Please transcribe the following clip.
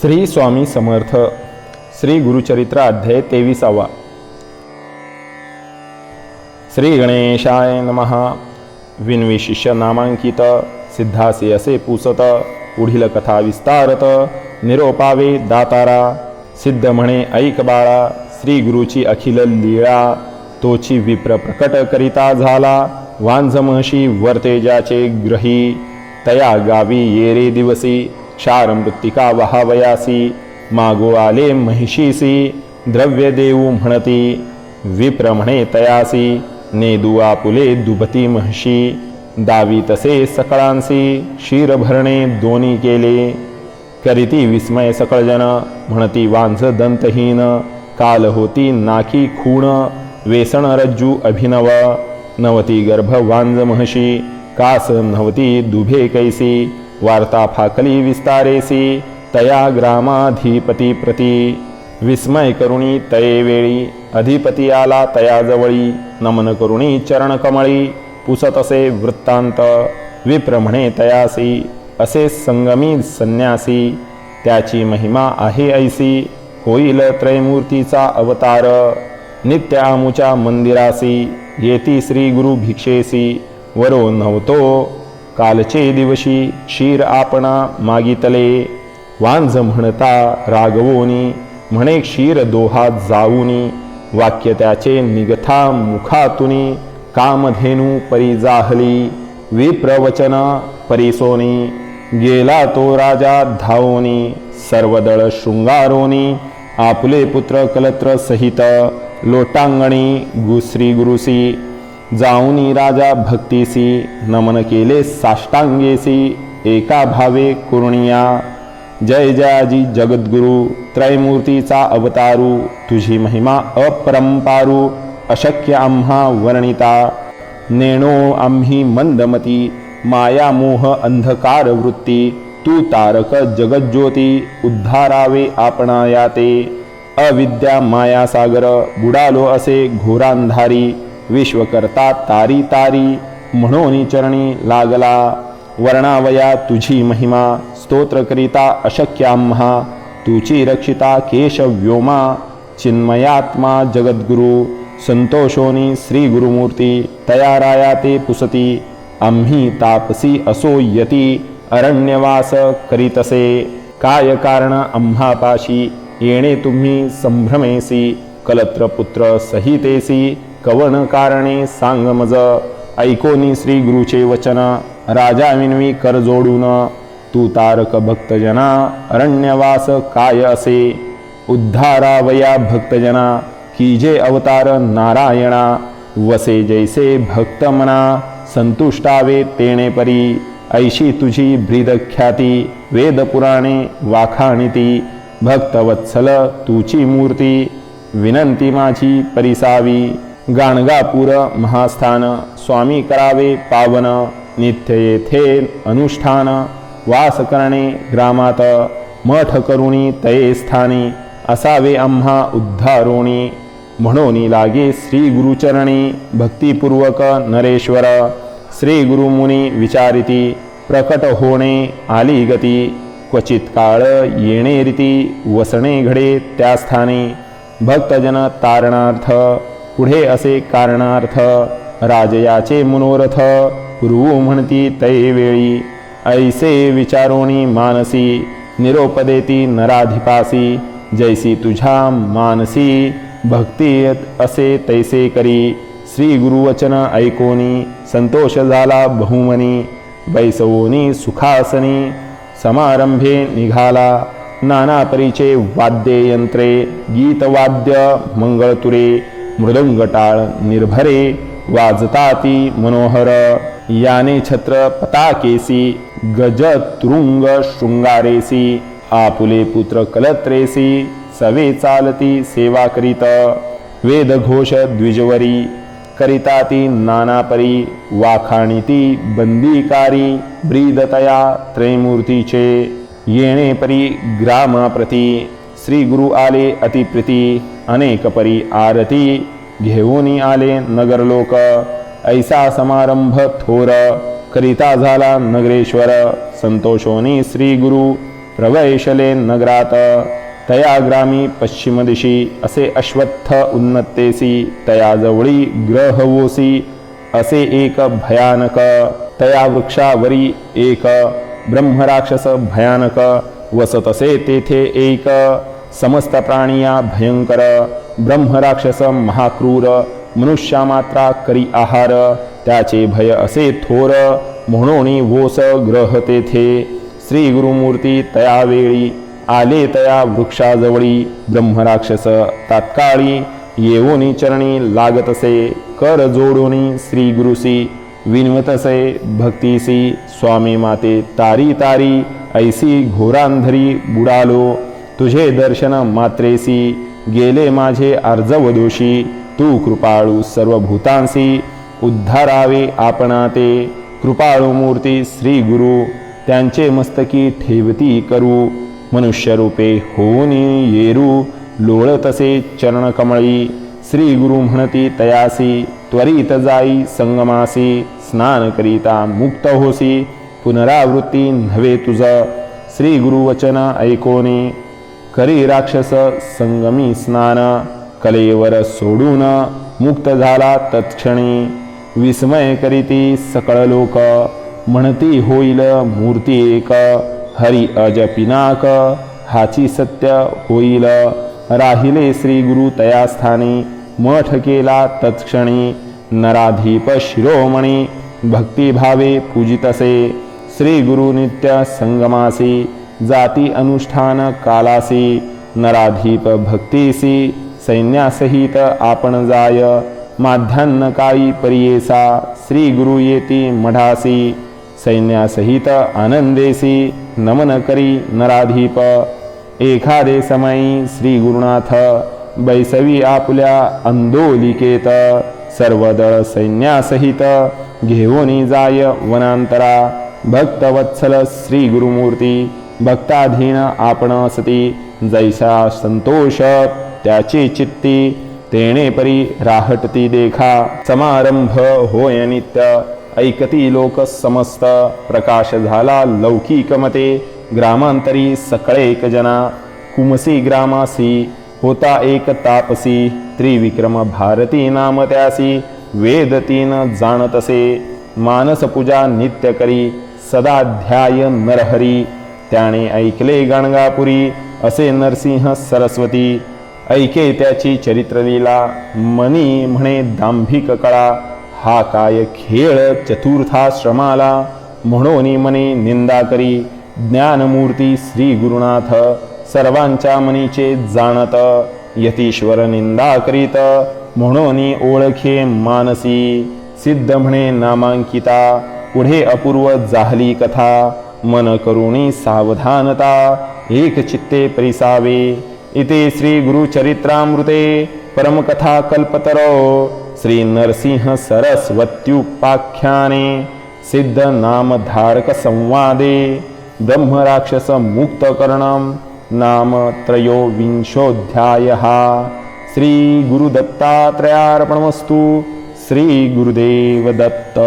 श्री स्वामी समर्थ श्री गुरुचरित्र अध्याय तेविसावा. श्री गणेशाय नमहा विनविशिष्य नामांकित सिद्धासे असे पुसत पुढील कथा विस्तारत निरोपावे दातारा सिद्ध म्हणे ऐक बाळा श्री गुरुची अखिल लीळा तोची विप्र प्रकट करिता झाला वांझमहशी वर्तेजाचे ग्रही तया गावी येरे दिवसी क्षार मृत्तिका वहावयासी मागो आले महिषीसी द्रव्य देऊ म्हणती विप्रमणे तयासी नेदू आपुले दुभती महिषी दावी तसे सकळांसी क्षीरभरणे दोन्ही केले. करीती विस्मय सकळजन म्हणती वांझ दंतहीन काल होती नाकी खूण वेसण रज्जू अभिनव नवती गर्भ वांझ महशी कास नवती दुभे कैसी वार्ता फाकली विस्तारेसी तया ग्रामाधिपती प्रती। विस्मय करुणी तये वेळी अधिपती आला तयाजवळी नमन करुणी चरण कमळी पुसत असे वृत्तांत। विप्रमणे तयासी असे संगमी संन्यासी। त्याची महिमा आहे ऐसी होईल त्रयमूर्तीचा अवतार। नित्य आमुच्या मंदिरासी येती श्री गुरु भिक्षेसी। वरो नव्हतो कालचे दिवशी क्षीर आपणा मागितले. वांझ म्हणता रागवोनी म्हणे क्षीर दोहात जाऊनी. वाक्य त्याचे निगथा मुखातुनी कामधेनू परी जाहली. विप्रवचन परिसोनी गेला तो राजा धावोनी. सर्वदळ शृंगारोनी आपुले पुत्र कलत्र सहित लोटांगणी गुसरी गुरुसी. जाऊनी राजा भक्तीसी नमन केले साष्टांगेसी एका भावे कुर्णिया। जय जयाजी जगद्गुरु त्रयमूर्तीचा अवतारू तुझी महिमा अपरंपारू अशक्य आम्हा वर्णिता। नेणो आम्ही मंदमती माया मोह अंधकार वृत्ती तू तारक जगज्योती उद्धारावे आपणायाते अविद्या माया सागर बुडालो असे घोरांधारी। विश्वकर्ता तारी तारी म्हणून चरणी लागला. वर्णावया तुझी महिमा स्तोत्रकरिता अशक्याम्हा तुची रक्षिता केशव्योमा चिन्मयात्मा जगद्गुरु संतोषोनी श्रीगुरुमूर्ती तया तयाराया ते पुसती आम्ही तापसी असो यती अरण्यवास करीतसे. काय कारण आम्हापाशी येणे तुम्ही संभ्रमेसी कलत्रपुत्र सहितेसी. कवन कारणे सांग मज ऐकोनी श्री गुरुचे वचन। राजा विनवी कर जोडून। तू तारक भक्तजना। अरण्यवास काय असे। उद्धारावया भक्तजना। की जे अवतार नारायणा। वसे जैसे भक्त मना। संतुष्टावे तेणे परी। ऐशी तुझी ब्रीदख्याती वेदपुराणे वाखाणिती। भक्तवत्सल तुची मूर्ती। विनंती माझी परिसावी। गाणगापूर महास्थान स्वामी करावे पावन नित्य येथे अनुष्ठान वास करणे ग्रामात मठ करुणी तये स्थानी असावे आम्हा उद्धारोणी म्हणून लागे श्री गुरुचरणी भक्तिपूर्वक नरेश्वर श्री गुरुमुनी विचारिती प्रकट होणे आली गती क्वचित काळ येणे रीती वसणे घडे त्या स्थानी भक्तजन तारणार्थ पुढे असे कारणार्थ राजयाचे मनोरथ. पूर्वू म्हणती तये वेळी ऐसे विचारोणी मानसी निरोपदेती नराधिपासी जैसी तुझ्या मानसी भक्ती असे तैसे करी. श्री गुरुवचन ऐकोनी संतोष झाला बहुमनी बैसवोनी सुखासनी समारंभे निघाला नाना परिचे वाद्ययंत्रे गीतवाद्य मंगळतुरे मृदंगटाळ निर्भरे वाजताती मनोहर याने छत्र पताकेसी गजतृंग शृंगारेसी आपुले पुत्र कलत्रेसी सवे चालती सेवा करीत वेदघोष द्विजवरी करिता ती नानापरी वाखाणिती बंदीकारी ब्रीदतया त्रैमूर्तीचे येणे परी ग्रामाप्रती श्री गुरु आले अतिप्रिती अनेक परी आरती घेऊनी आले नगरलोक ऐसा समारंभ थोर करिता झाला नगरेश्वर संतोषोनी श्री गुरु प्रवैशले नगरात तया ग्रामी पश्चिम दिशी असे अश्वत्थ उन्नतेसी तया जवळी ग्रहवोसी असे एक भयानक तया वृक्षावरी एक ब्रह्मराक्षस भयानक वसतसे तेथे एक समस्त प्राणिया भयंकर ब्रह्मराक्षस महाक्रूर मनुष्या मात्रा करी आहार त्याचे भय असे थोर म्हणून वोस ग्रह तेथे श्री गुरुमूर्ती तयावेळी आले तया वृक्षाजवळी ब्रह्मराक्षस तात्काळी येऊनी चरणी लागतसे कर जोडूनी श्री गुरुसी विनवतसे भक्तीसी स्वामी माते तारी तारी ऐसी घोरांधरी बुडालो तुझे दर्शन मात्रेसी गेले माझे अर्जवदोषी. तू कृपाळू सर्व भूतांसी उद्धारावे आपणा ते. कृपाळू मूर्ती श्री गुरु त्यांचे मस्तकी ठेवती करू. मनुष्य रूपे होऊन येरू लोळतसे चरणकमळी श्री गुरु म्हणती तयासी त्वरित जाई संगमासी स्नान करिता मुक्त होसी पुनरावृत्ती नव्हे तुझ. श्री गुरुवचन ऐकोनी. करी राक्षस संगमी स्नान कलेवर सोडून मुक्त झाला तत्क्षणी. विस्मय करीती सकळ लोक म्हणती होईल मूर्ती एक. हरी अज पिनाक हाची सत्य होईल. राहिले श्री गुरु तयास्थानी मठ केला तत्क्षणी. नराधीप शिरोमणी भक्तिभावे पूजितसे. श्री गुरु नित्य संगमासी जाती अनुष्ठान कालासी नराधीप भक्तीसी सैन्यासहित आपण जाय माध्यान्न काळी परियेसा श्री गुरु येती मढासी सैन्यासहित आनंदेसी नमन करी नराधीप। एखादे समयी श्री गुरुनाथ बैसवी आपुल्या अंदोलिकेत सर्वदळ सैन्यासहित घेऊनी जाय वनांतरा भक्तवत्सल श्री गुरुमूर्ती भक्ताधीन आपण सती जैसा संतोष त्याची चित्ती तेणे परी राहटती देखा समारंभ होय नित्य ऐकती लोक समस्त प्रकाश झाला लौकिक मते ग्रामांतरी सकळे एक जना कुमसी ग्रामासी होता एक तापसी त्रिविक्रम भारती नाम त्यासी वेद तीन जाणतसे मानस पूजा नित्य करी सदाध्याय नरहरी त्याने ऐकले गाणगापुरी असे नरसिंह सरस्वती. ऐके त्याची चरित्रलीला. मनी म्हणे दांभिक कळा हा काय खेळ चतुर्थाश्रमाला? म्हणून मने निंदा करी. ज्ञानमूर्ती श्री गुरुनाथ सर्वांच्या मनीचे जाणत यतीश्वर निंदा करीत. म्हणून ओळखे मानसी. सिद्ध म्हणे नामांकिता. पुढे अपूर्व जाहली कथा. मन करुणी सावधानता एकचित्ते परिसावे। इति श्रीगुरुचरित्रामृते परमकथाकल्पतरो श्रीनरसिंहसरस्वत्युपाख्याने सिद्धनामधारकसंवादे ब्रह्मराक्षसमुक्तकरणं नाम त्रयोविंशोऽध्यायः। श्रीगुरुदत्तात्रयार्पणमस्तु। श्रीगुरुदेवदत्त।